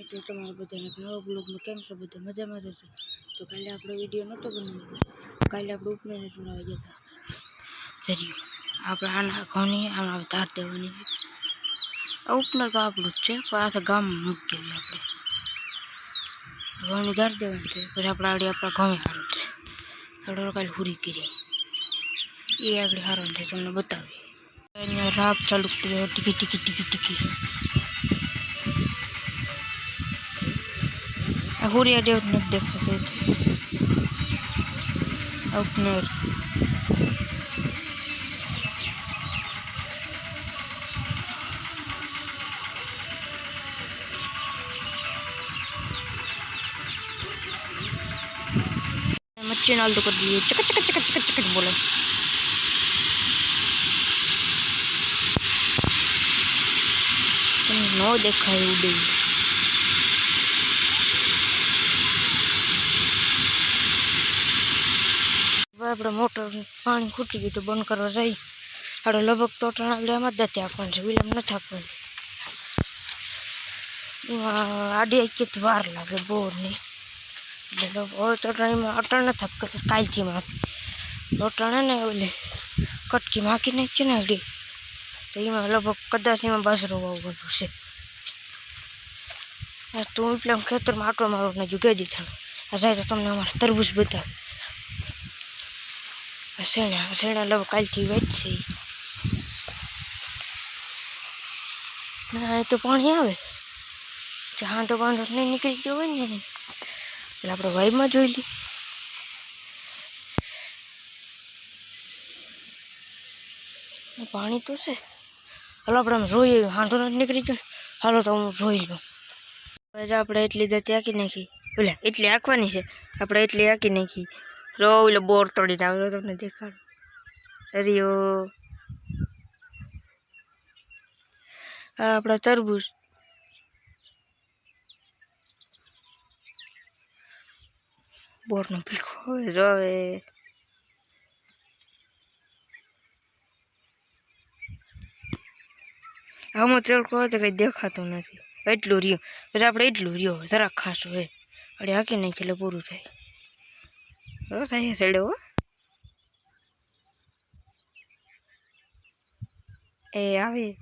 મિત્રો તમારા બધાને નવા બ્લોગમાં કેમ છો બધા મજામાં રહેશો તો કાલે આપણો વિડીયો નહોતો બનાવ્યો કાલે આપણે ઉપનેને સુનાવા ગયા હતા જરીયો આપણે આના ઘઉંની આમાં ધાર દેવાની છે આ ઉપનર તો આપણું જ છે પણ આ તો ગામમાં મૂકી દેવી આપણે ઘઉંની ધાર દેવાની છે પછી આપણે આવડી આપણા ઘઉં સારું છે આપણે કાલે હુરી કરી એ આગળ સારું છે તમને બતાવી અહીંયા રાપ ચાલુ કર્યો ટીકી ટીકી ટીકી ટીકી આ હુરિયા જ નથી દેખાતું ઉપનેર મચ્છી નાલ તો કરી દઈએ ચક ચક ચક ચક ચક બોલે ન દેખાય એવું બે હવે આપણે મોટર પાણી ખૂટી ગયું તો બંધ કરવા રહી આપણે લગભગ તો એમાં જ નથી આપવાનું છે, વિલંબ નથી આપવાનું. આડી એક વાર લાગે બોરની એટલે હવે તો અટાણીમાં અટણ નથી આપતા કાલથી માં અટાણે ને ઓલે કટકી માકી નાખી ને અડી તો એમાં લગભગ કદાચ એમાં બાજરો બધું છે. તું એટલે ખેતરમાં આટો મારો ને આ જાય તો તમને અમારે તરબૂચ બતાવે. શેણા શેણા લગભગ કાલથી વેચશે. ના એ તો પાણી આવે. જહાં તો બાંધો નહીં નીકળી ગયો હોય ને. એટલે આપણે વાઈમાં જોઈ લઈએ. પાણી તો છે. હાલો, આપણે આમ રોઈ હાંધો નથી નીકળી ગયો. હાલો, તો હું જોઈ લઉં હવે આપણે એટલી દતી આંકી નાખી. ઓલે, એટલી આંકવાની છે. આપણે એટલી આંકી નાખી. રો ઓલો બોર તોડીને આવ્યો તમને દેખાડું હરિયો આ આપણા તરબૂચ બોરનો ભીખો હવે જો હવે આમાં ચડકો હોય તો કંઈ દેખાતું નથી એટલું રહ્યું પછી આપણે એટલું રહ્યો જરાક ખાસો હે અડે હાકી નાખી એટલે પૂરું થાય Vamos a hacerlo. Eh, a ver.